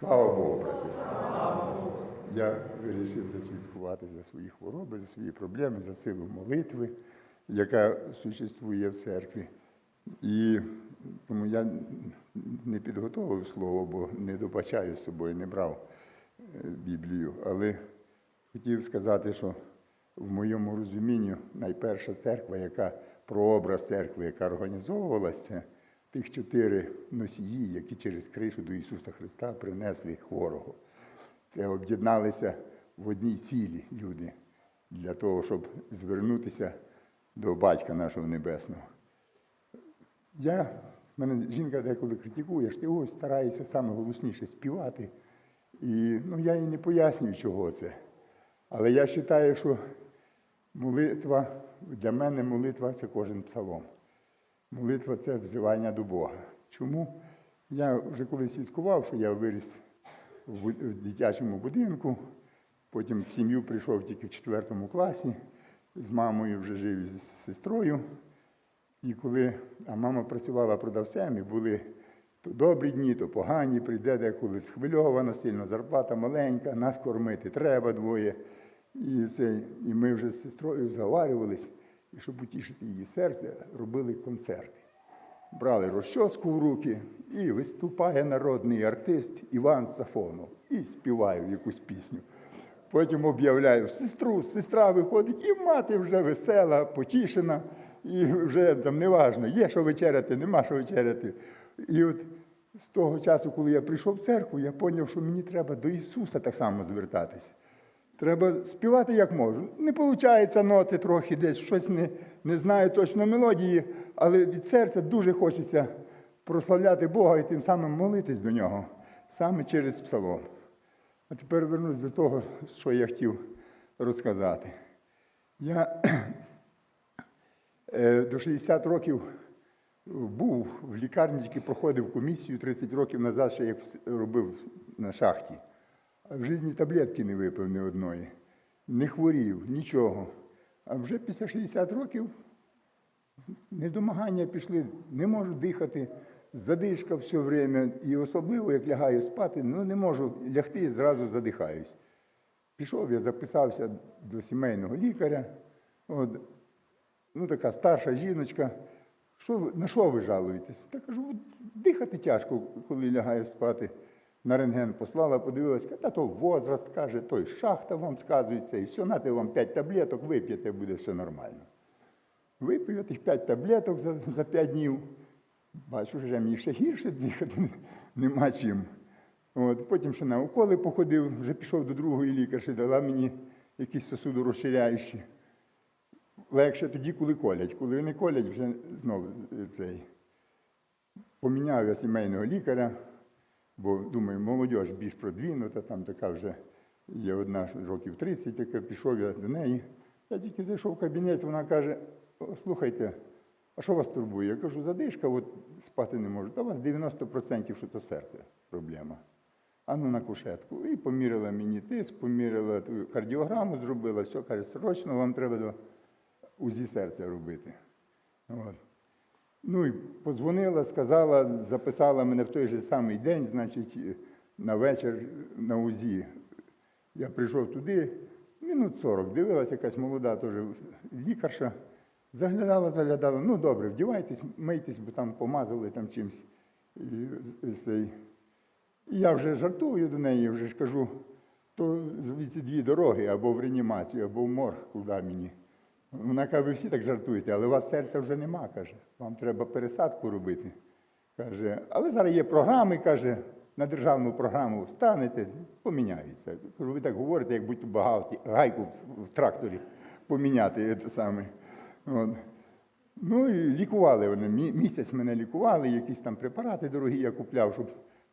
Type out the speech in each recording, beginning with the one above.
Слава Богу, брати. Я вирішив засвідкувати за свої хвороби, за свої проблеми, за силу молитви, яка существує в церкві. І тому я не підготовив слово, бо не добачаю з собою, не брав е, Біблію. Але хотів сказати, що в моєму розумінні найперша церква, яка прообраз церкви, яка організовувалася, тих чотири носії, які через кришу до Ісуса Христа принесли хворого. Це об'єдналися в одній цілі люди для того, щоб звернутися до батька нашого небесного. Я, мене жінка деколи критикує, що ось стараєшся саме голосніше співати. І ну, я їй не пояснюю, чого це. Але я вважаю, що молитва, для мене молитва це кожен псалом. Молитва це взивання до Бога. Чому? Я вже колись свідкував, що я виріс в дитячому будинку, потім в сім'ю прийшов тільки в четвертому класі, з мамою вже жив з сестрою. І коли а мама працювала продавцем, і були то добрі дні, то погані, прийде деколи схвильована, сильно зарплата маленька, нас кормити треба двоє. І, це, і ми вже з сестрою заварювались, і щоб утішити її серце, робили концерти. Брали розчоску в руки і виступає народний артист Іван Сафонов і співає якусь пісню. Потім об'являю сестру, сестра виходить, і мати вже весела, потішена, і вже там неважно, є що вечеряти, нема що вечеряти. І от з того часу, коли я прийшов в церкву, я зрозумів, що мені треба до Ісуса так само звертатися. Треба співати як можу. Не виходить ноти трохи десь, щось не, не знаю точно мелодії, але від серця дуже хочеться прославляти Бога і тим самим молитись до нього, саме через псалом. А тепер вернусь до того, що я хотів розказати. Я е, до 60 років був в лікарні, тільки проходив комісію 30 років назад, ще як робив на шахті. В житті таблетки не випив ні одної, не хворів, нічого. А вже після 60 років недомагання пішли, не можу дихати, задишка все время. І особливо, як лягаю спати, ну не можу лягти, зразу задихаюсь. Пішов, я записався до сімейного лікаря. От, ну, така старша жіночка. Що на що ви жалуєтесь? Та кажу, дихати тяжко, коли лягаю спати. На рентген послала, подивилась, та то возраст, каже, той шахта вам сказується, і все, нате вам 5 таблеток, вип'єте, буде все нормально. Випив я тих 5 таблеток за, за 5 днів. Бачу, вже мені ще гірше дихати нема чим. От, потім ще на уколи походив, вже пішов до другої лікарші, дала мені якісь сосудорозширяючі. Легше тоді, коли колять. Коли не колять, вже знову цей. Поміняв я сімейного лікаря, бо думаю, молодь більш продвинута, там така вже є одна років 30, яка пішов я до неї. Я тільки зайшов в кабінет, вона каже: слухайте, а що вас турбує? Я кажу, задишка, от спати не можу. Та у вас 90% що то серце проблема. А ну на кушетку. І поміряла мені тиск, поміряла ту кардіограму, зробила, все, каже, срочно вам треба до УЗІ серця робити. От. Ну і подзвонила, сказала, записала мене в той же самий день, значить, на вечір на УЗІ. Я прийшов туди, минут 40, дивилася якась молода теж лікарша, заглядала, заглядала. Ну добре, вдівайтесь, мийтесь, бо там помазали там чимось. І, з. І я вже жартую до неї, вже ж кажу, то звідси дві дороги, або в реанімацію, або в морг, куди мені. Вона каже, ви всі так жартуєте, але у вас серця вже нема, каже. Вам треба пересадку робити. Каже, але зараз є програми, каже, на державну програму встанете, поміняється. Ви так говорите, як будь-то багато гайку в тракторі поміняти. Це саме. От. Ну і лікували вони. Місяць мене лікували, якісь там препарати дорогі я купляв, щоб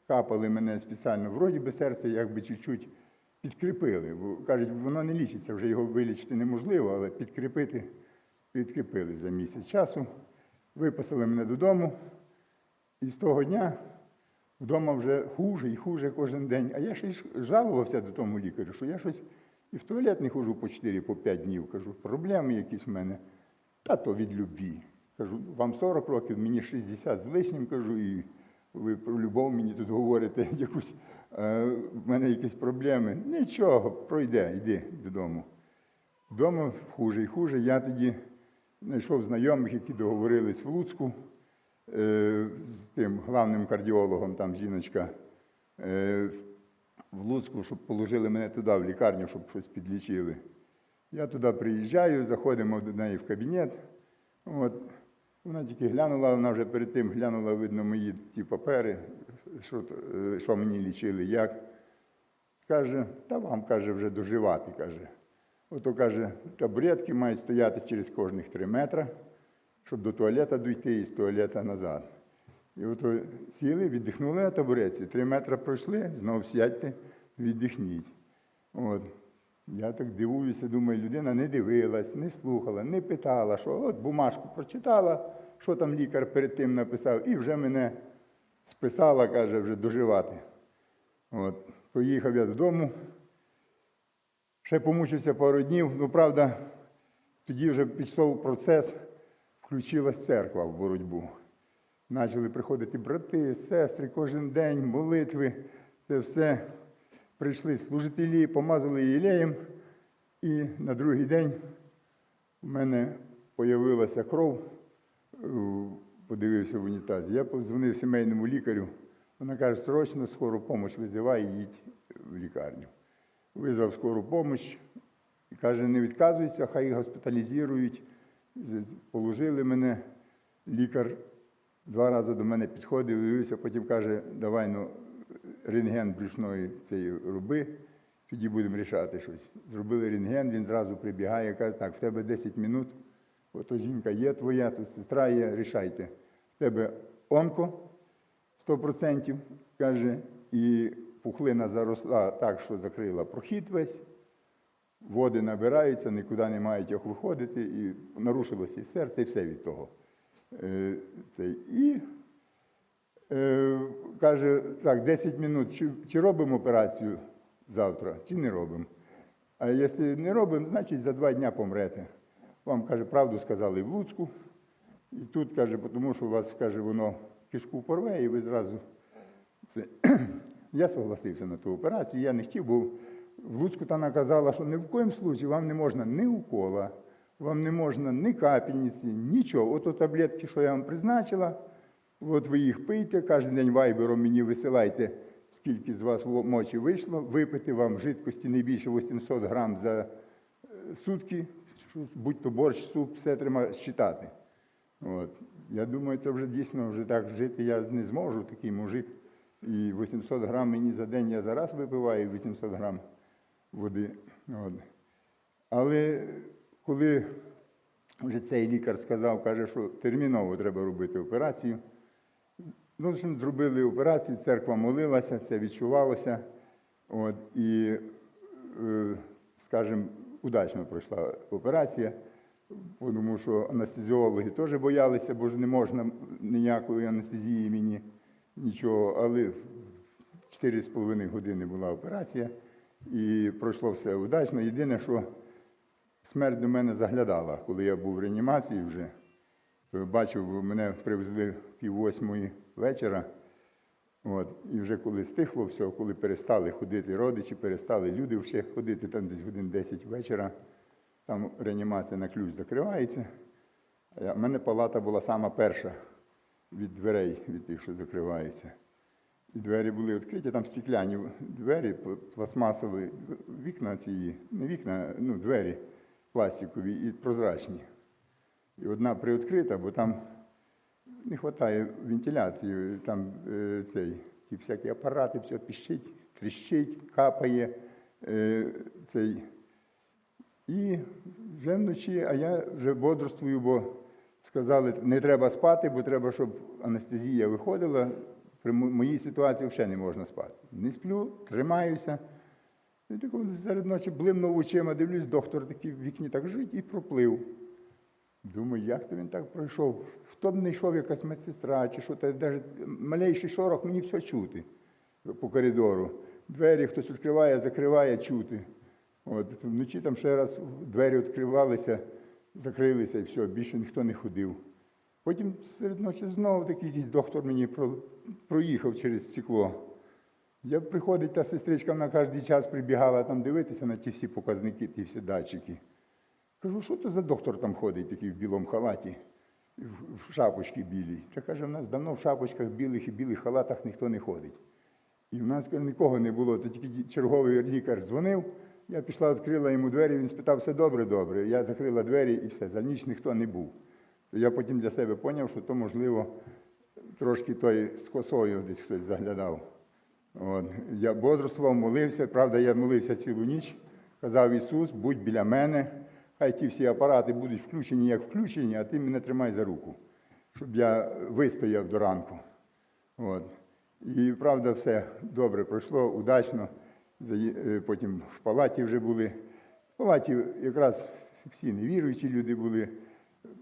капали мене спеціально. Вроді би серце якби чуть-чуть підкріпили. Бо кажуть, воно не лічиться, вже його вилічити неможливо, але підкріпити підкріпили за місяць часу. Виписали мене додому. І з того дня вдома вже хуже і хуже кожен день. А я ще й жалувався до тому лікарю, що я щось і в туалет не ходжу по 4-5 днів. Кажу, проблеми якісь в мене. Та то від любві. Кажу, вам 40 років, мені 60 з лишнім, кажу, і... ви про любов мені тут говорите, якусь, в мене якісь проблеми. Нічого, пройде, йди додому. Вдома хуже і хуже. Я тоді знайшов знайомих, які договорились в Луцьку е, з тим главним кардіологом, там жіночка е, в Луцьку, щоб положили мене туди, в лікарню, щоб щось підлічили. Я туди приїжджаю, заходимо до неї в кабінет. От. Вона тільки глянула, вона вже перед тим глянула, видно, мої ті папери, що, е, що мені лічили, як. Каже, та вам, каже, вже доживати, каже. Ото каже, табуретки мають стояти через кожних три метри, щоб до туалета дійти і з туалета назад. І ото сіли, віддихнули на табуреці, три метри пройшли, знов сядьте, віддихніть. От. Я так дивуюся, думаю, людина не дивилась, не слухала, не питала, що от бумажку прочитала, що там лікар перед тим написав, і вже мене списала, каже, вже доживати. От. Поїхав я додому, ще помучився пару днів. Ну, правда, тоді вже пішов процес, включилась церква в боротьбу. Почали приходити брати, сестри, кожен день, молитви, це все. Прийшли служителі, помазали єлеєм, і на другий день у мене з'явилася кров, е, подивився в унітазі. Я подзвонив сімейному лікарю. Вона каже, срочно скору допомогу визивай і їдь в лікарню. Визвав скору допомогу каже, не відказуйся, хай госпіталізують. Положили мене, лікар два рази до мене підходив, дивився, потім каже, давай ну, рентген брюшної цієї роби, тоді будемо рішати щось. Зробили рентген, він зразу прибігає, каже, так, в тебе 10 минут, ото жінка є твоя, тут сестра є, рішайте. Тебе онко 100%, каже, і пухлина заросла так, що закрила прохід весь. Води набираються, нікуди не мають як виходити, і нарушилося і серце, і все від того. Е, цей. І е, каже, так, 10 минут, чи, чи робимо операцію завтра, чи не робимо. А якщо не робимо, значить за два дні помрете. Вам, каже, правду сказали в Луцьку. І тут, каже, тому що у вас, каже, воно кишку порве, і ви зразу. Це... Я согласився на ту операцію, я не хотів, бо в Луцьку там наказала, що ні в коїм случаї вам не можна ні укола, вам не можна ні капельниці, нічого. Ото таблетки, що я вам призначила, от ви їх пийте, кожен день вайбером мені висилайте, скільки з вас мочі вийшло, випити вам жидкості не більше 800 грам за е, сутки, будь то борщ, суп, все треба считати. От. Я думаю, це вже дійсно вже так жити я не зможу, такий мужик. І 800 грам мені за день я зараз випиваю 800 грам води. От. Але коли вже цей лікар сказав, каже, що терміново треба робити операцію. Ну, в общем, зробили операцію, церква молилася, це відчувалося. От, і, е, скажімо, удачно пройшла операція, тому що анестезіологи теж боялися, бо ж не можна ніякої анестезії мені нічого. Але 4,5 години була операція, і пройшло все удачно. Єдине, що смерть до мене заглядала, коли я був в реанімації вже. Бачив, мене привезли пів восьмої вечора. От, і вже коли стихло все, коли перестали ходити родичі, перестали люди ще ходити, там десь годин 10 вечора, там реанімація на ключ закривається. А в мене палата була сама перша від дверей, від тих, що закриваються. І двері були відкриті, там стекляні двері, пластмасові, вікна ці, не вікна, ну, двері пластикові і прозрачні. І одна приоткрита, бо там не вистачає вентиляції, там е, цей, ті всякі апарати, все піщить, тріщить, капає. Е, цей. І вже вночі, а я вже бодрствую, бо сказали, не треба спати, бо треба, щоб анестезія виходила. При моїй ситуації взагалі не можна спати. Не сплю, тримаюся. І так серед ночі блимнув очима, дивлюсь, доктор такий в вікні так жить і проплив. Думаю, як то він так пройшов? Хто б не йшов, якась медсестра, чи що, та навіть малейший шорох, мені все чути по коридору. Двері хтось відкриває, закриває, чути. От, вночі там ще раз двері відкривалися, закрилися і все, більше ніхто не ходив. Потім серед ночі знову такий якийсь доктор мені про- проїхав через стекло. Я приходить та сестричка, вона кожен час прибігала там дивитися на ті всі показники, ті всі датчики. Кажу, що то за доктор там ходить, такий в білому халаті, в, в шапочці білій. Та каже, в нас давно в шапочках білих і білих халатах ніхто не ходить. І в нас каже, нікого не було, то тільки черговий лікар дзвонив. Я пішла, відкрила йому двері, він спитав, все добре, добре. Я закрила двері і все, за ніч ніхто не був. Я потім для себе зрозумів, що то, можливо, трошки той з косою десь хтось заглядав. От. Я бодрствував, молився. Правда, я молився цілу ніч. Казав Ісус, будь біля мене, хай ті всі апарати будуть включені, як включені, а ти мене тримай за руку, щоб я вистояв до ранку. От. І правда, все добре пройшло, удачно. Е, Потім в палаті вже були. В палаті якраз всі невіруючі люди були.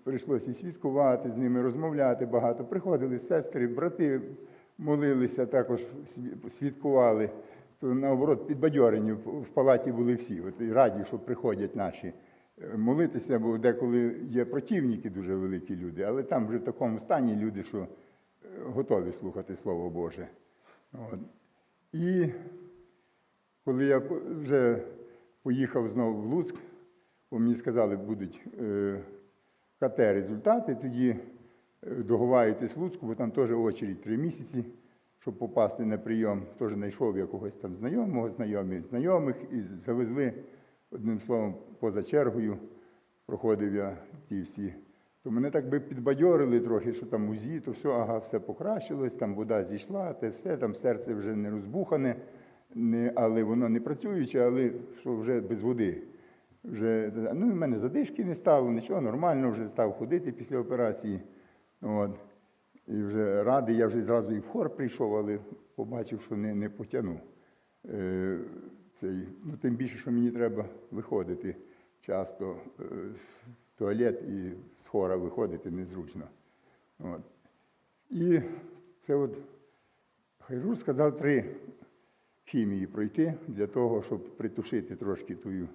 Прийшлося і свідкувати з ними, розмовляти багато. Приходили сестри, брати, молилися, також сві- свідкували. То наоборот, підбадьорені в в палаті були всі. От і раді, що приходять наші е, молитися, бо деколи є противники дуже великі люди, але там вже в такому стані люди, що е, готові слухати Слово Боже. От. І коли я вже поїхав знову в Луцьк, бо мені сказали, будуть е, КТ результати, тоді е, договарюйтесь в Луцьку, бо там теж очередь три місяці, щоб попасти на прийом. Теж знайшов якогось там знайомого, знайомих знайомих і завезли, одним словом, поза чергою. Проходив я ті всі. То мене так би підбадьорили трохи, що там УЗІ, то все, ага, все покращилось, там вода зійшла, те все, там серце вже не розбухане, не, але воно не працююче, але що вже без води. Вже, ну, в мене задишки не стало, нічого, нормально, вже став ходити після операції. От. І вже радий, я вже зразу і в хор прийшов, але побачив, що не, не потягну. Е, ну, тим більше, що мені треба виходити часто е, в туалет і з хора виходити незручно. От. І це от хірург сказав три хімії пройти для того, щоб притушити трошки тую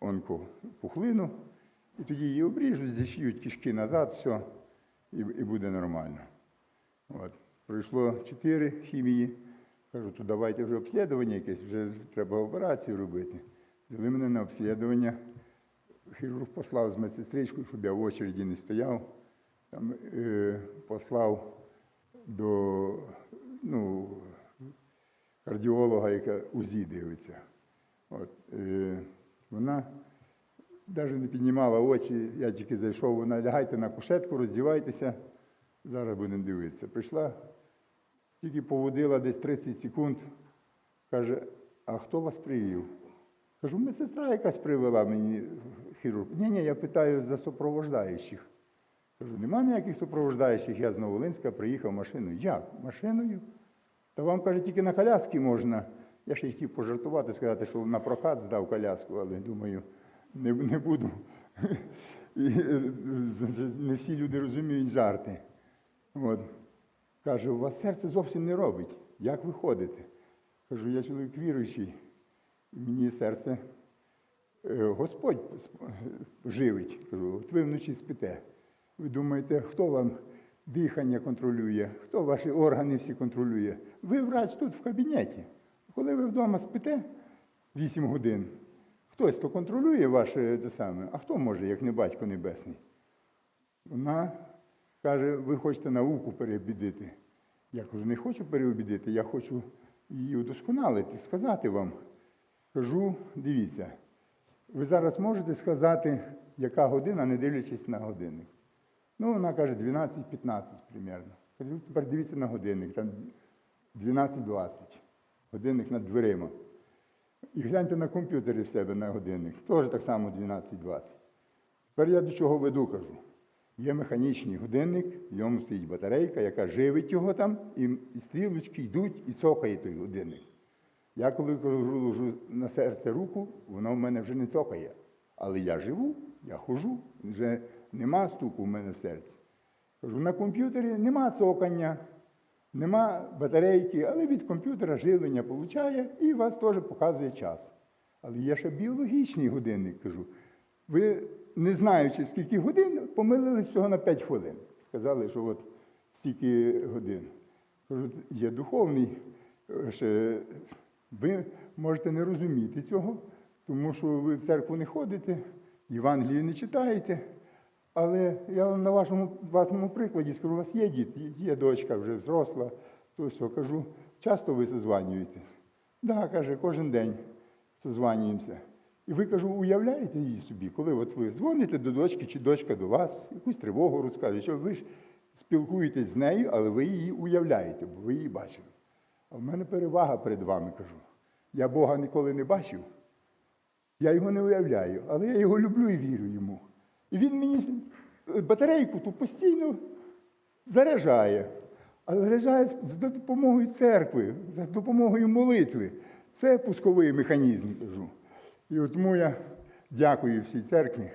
онкопухлину. І тоді її обріжуть, зішиють кишки назад, все, і, і буде нормально. От. Пройшло чотири хімії. Кажу, то давайте вже обслідування якесь, вже треба операцію робити. Взяли мене на обслідування. Хірург послав з медсестричкою, щоб я в очереді не стояв. Там, е, послав до ну, кардіолога, яка УЗІ дивиться. От, е, вона навіть не піднімала очі, я тільки зайшов, вона лягайте на кушетку, роздівайтеся, зараз будемо дивитися. Прийшла, тільки поводила десь 30 секунд, каже, а хто вас привів? Кажу, медсестра якась привела мені хірург. Ні, ні, я питаю за супровождаючих. Кажу, нема ніяких супровождаючих, я з Новолинська приїхав машиною. Як? Машиною? Та вам, каже, тільки на коляски можна. Я ще хотів пожартувати, сказати, що на прокат здав коляску, але думаю, не, не буду. І, е, не всі люди розуміють жарти. От. Каже, у вас серце зовсім не робить. Як ви ходите? Кажу, я чоловік віруючий, мені серце е, Господь живить. Кажу, от ви вночі спите. Ви думаєте, хто вам дихання контролює, хто ваші органи всі контролює? Ви врач тут в кабінеті. Коли ви вдома спите 8 годин, хтось то контролює ваше те саме, а хто може, як не батько небесний? Вона каже, ви хочете науку переобідити. Я кажу, не хочу переобідити, я хочу її удосконалити, сказати вам. Кажу, дивіться, ви зараз можете сказати, яка година, не дивлячись на годинник. Ну, вона каже, 12-15 примерно. Тепер дивіться на годинник, там 12-20. Годинник над дверима. І гляньте на комп'ютері в себе на годинник. Теж так само 12-20. Тепер я до чого веду, кажу. Є механічний годинник, в ньому стоїть батарейка, яка живить його там, і, стрілочки йдуть і цокає той годинник. Я коли ложу на серце руку, воно в мене вже не цокає. Але я живу, я хожу, вже нема стуку в мене в серці. Кажу, на комп'ютері нема цокання, нема батарейки, але від комп'ютера живлення получає і вас теж показує час. Але є ще біологічний годинник, кажу. Ви, не знаючи, скільки годин, помилились всього на 5 хвилин. сказали, що от стільки годин. Кажу, є духовний, е, ще ви можете не розуміти цього, тому що ви в церкву не ходите, Євангелію не читаєте. Але я вам на вашому власному прикладі скажу, у вас є діти, є дочка вже взросла, то все кажу, часто ви созванюєтесь? Да, каже, кожен день созванюємося. І ви кажу, уявляєте її собі, коли от ви дзвоните до дочки чи дочка до вас, якусь тривогу розкаже, що ви ж спілкуєтесь з нею, але ви її уявляєте, бо ви її бачили. А в мене перевага перед вами кажу. Я Бога ніколи не бачив, я його не уявляю, але я його люблю і вірю йому. І він мені батарейку ту постійно заряджає. А заряджає за допомогою церкви, за допомогою молитви. Це пусковий механізм, кажу. І от тому я дякую всій церкві,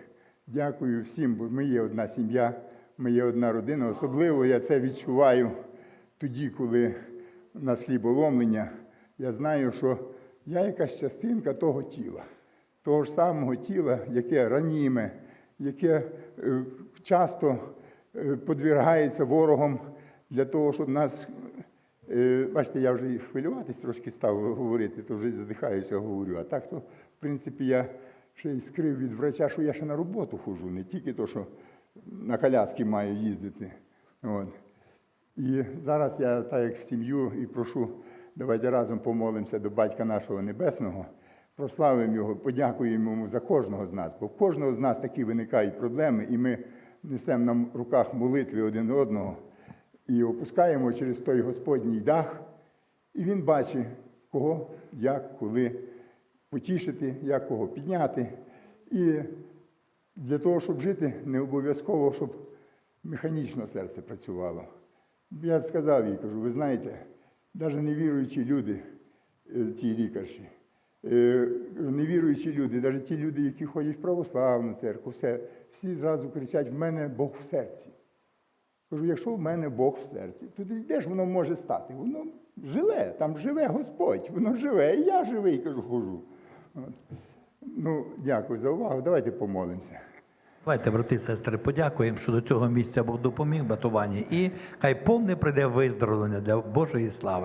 дякую всім, бо ми є одна сім'я, ми є одна родина. Особливо я це відчуваю тоді, коли у нас хліболомлення. Я знаю, що я якась частинка того тіла, того ж самого тіла, яке раніме, яке е, часто е, подвіргається ворогом для того, щоб нас. е, Бачите, я вже хвилюватись трошки став говорити, то вже задихаюся, говорю. А так то, в принципі, я ще й скрив від врача, що я ще на роботу ходжу, не тільки то, що на коляски маю їздити. От. І зараз я, так як в сім'ю, і прошу, давайте разом помолимося до Батька нашого Небесного, прославимо Його, подякуємо йому за кожного з нас, бо в кожного з нас такі виникають проблеми, і ми несемо на руках молитви один одного і опускаємо через той Господній дах, і він бачить, кого, як, коли потішити, як кого підняти. І для того, щоб жити, не обов'язково, щоб механічно серце працювало. Я сказав їй, кажу, ви знаєте, навіть невіруючі люди, е, ті лікарші, невіруючі люди, навіть ті люди, які ходять в православну церкву, все, всі зразу кричать, в мене Бог в серці. Кажу, якщо в мене Бог в серці, то де ж воно може стати? Воно живе, там живе Господь, воно живе, і я живий, кажу, хожу. Ну, дякую за увагу. Давайте помолимося. Давайте, брати сестри, подякуємо, що до цього місця Бог допоміг батуванні. І хай повне прийде виздоровлення для Божої слави.